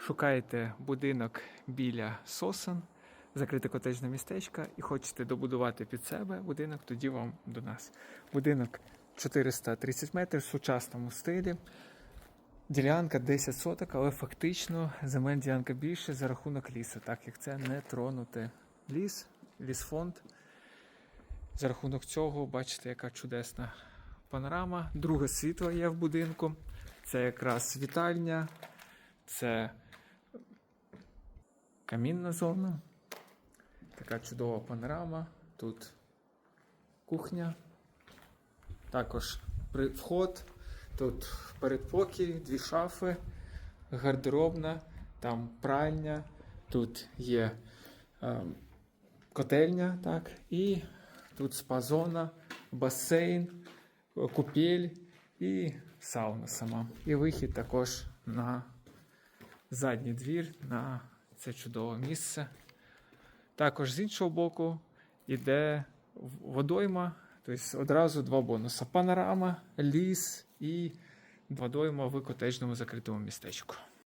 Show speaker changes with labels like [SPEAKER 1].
[SPEAKER 1] шукаєте будинок біля сосен, закрите котеджне містечко і хочете добудувати під себе будинок, тоді вам до нас. Будинок 430 метрів в сучасному стилі. Ділянка 10 соток, але фактично земель ділянка більше за рахунок лісу, так як це не тронути ліс, лісфонд. За рахунок цього, бачите, яка чудесна панорама. Друге світло є в будинку. Це якраз вітальня, це камінна зона. Така чудова панорама. Тут кухня. Також вход. Тут передпокій, дві шафи, гардеробна, там пральня, тут є ем, котельня, так, і тут спа-зона, басейн, е, купель і сауна сама. І вихід також на задній двір, на це чудове місце. Також з іншого боку йде водойма, тобто одразу два бонуси: панорама, ліс і водойма в котежному закритому містечку.